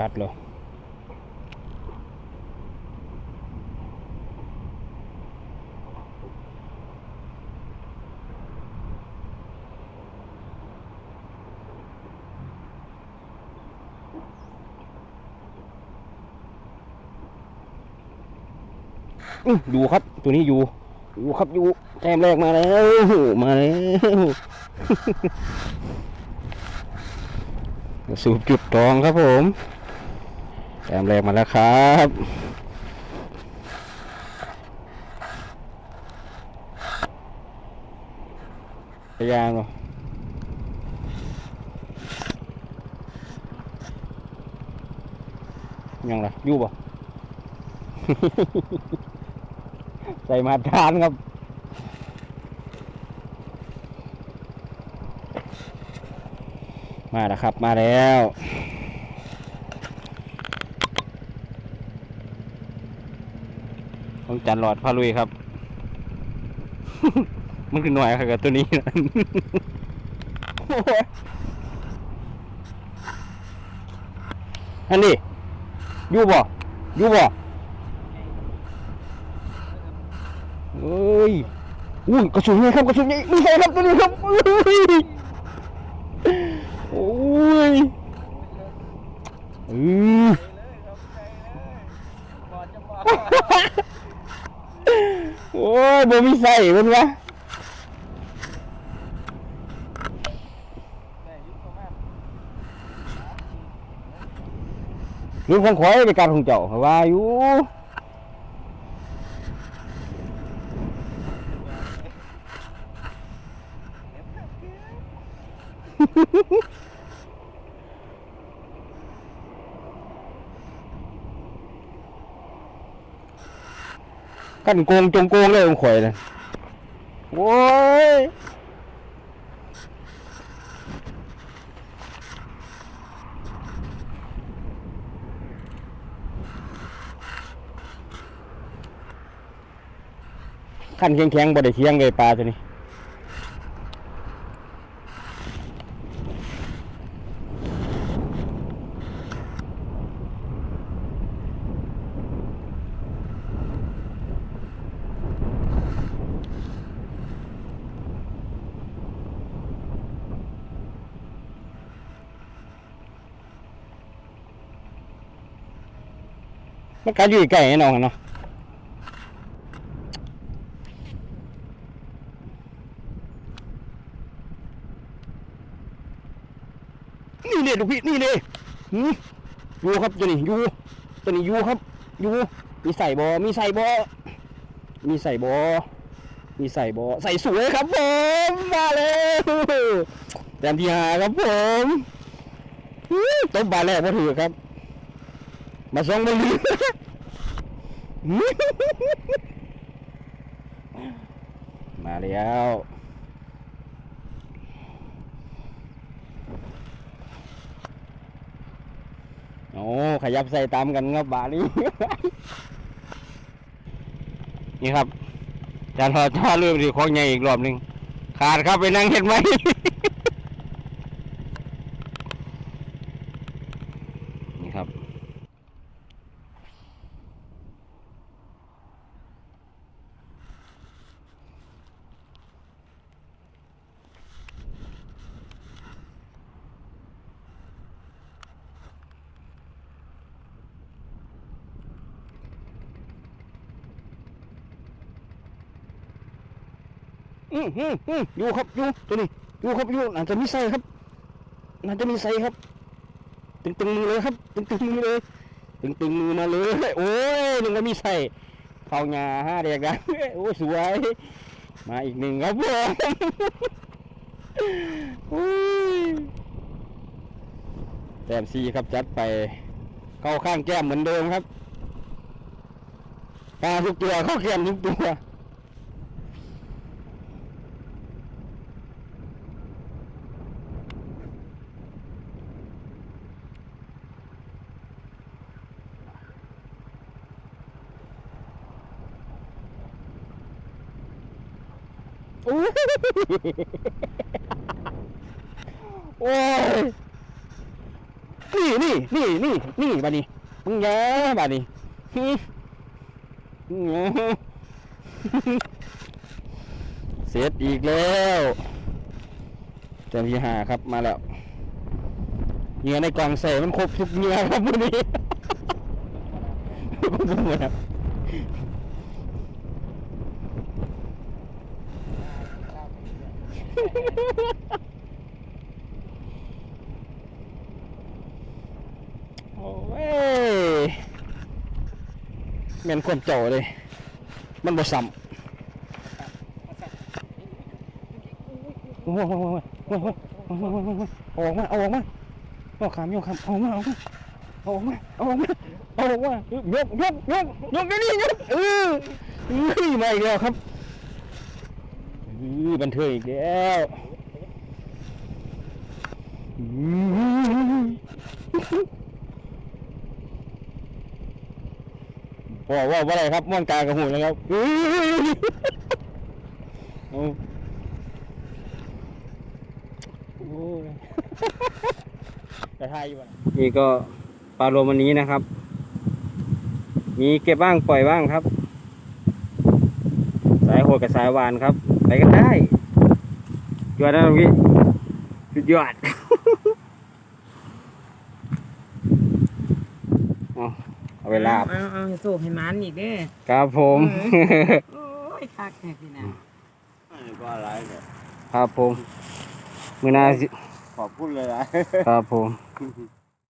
กัดเลยอยู่ครับ ตัวนี้อยู่อยู่ครับอยู่แต้มแรกมาแล้วมาแล้วสูบจุดตองครับผม แต้มแรกมาแล้วครับพยายามเหรอยังล่ะอยู่บ่ใส่มาทานครับมาแล้วครับ มาแล้ว ต้องจันหลอดพาลุยครับ มันคือหน่อยครับกับตัวนี้นะโอ้ยอันนี้อยู่บ่อยู่บ่เอ้ยอุ้ยกระสุนใหญ่ครับกระสุนใหญ่ไม่ใช่ครับตัวนี้ครับอุ้ยโอ้ยอือ โอ้ย บ่มีใส่เพิ่นวะลืมของข่อยไปการของเจ้าเขาว่าอยู่ฮ กันโกงจงโกงเลยของข่อยนะโว้ยขั้นแข็งๆบ่ได้เคียงเลยปลาตัวนี้ มันกัดอยู่ใกล้น่นอนเนาะนี่เนี่ยลูกพี่นี่เลยหือยู่ครับตัวนี้อยู่ตัวนี้อยู่ครับอยู่มีใส่บอมีใส่บอมีใส่บอมีใส่บอใส่สวยครับผมมาแล้วแต้มที่ห้าครับผมตบบาแรกมาถือครับ มาส่งมาลืมมาแล้วโอ้ขยับใส่ตามกันครับบานี้นี่ครับจานทอดท่าเรื่องที่ของใหญ่อีกรอบหนึ่งขาดครับไปนั่งเห็นไหม นี่ครับ อืมอืมอืมอยู่ครับอยู่ตัวนี้อยู่ครับอยู่น่าจะมีไส้ครับน่าจะมีไส้ครับ ตึงตึงมือเลยครับ ตึงตึงมือเลย ตึงตึงมือมาเลยโอ้ยหนึ่งก็มีไส้เผาหญ้าห้าเด็กดังโอ้สวย มาอีกหนึ่งครับผมแต้มซีครับจัดไป เข้าข้างแก้มเหมือนเดิมครับปลาทุกตัวเข้าแก้มทุกตัว อ้ยโอ้ยนี่นี่นี่นี่นี่บานี้มึงแย่บานี้เสร็จอีกแล้วเต็มที่หาครับมาแล้วเหงื่อในกองใส่มันครบทุกเหงื่อครับวันนี้ก็หมดครับ โอ้ยแม่นความเจ้าเลย มันบ่ซ้ำโอ้โหโอ้โหโอ้โหโอ้โหโอ้โหเอาออกมาเอาออกมาเอาขามโยกขามเอาออกมาเอาออกมาเอาออกมาเอาออกมาเอาออกมายกยกยกยกนี่ยกเออเฮ้ยมาอีกแล้วครับ เออบันเทิงอีกแล้วอืมพอว่าว่าอะไรครับม่วนกลางกับหูนะครับโอ้ยจะทายอยู่นี่ก็ปลารวมวันนี้นะครับ มีเก็บบ้างปล่อยบ้างครับ สายโหดกับสายวานครับ ไปกันได้ยอดนะตรงนี้สุดยอดเอาเอาเวลาบเอาเอาสูบให้มันอีกเด้อครับผมโอ้ยคักแท้พี่นะก็อะไรเนี่ยครับผมมือหนาสิขอบคุณเลยนะครับผม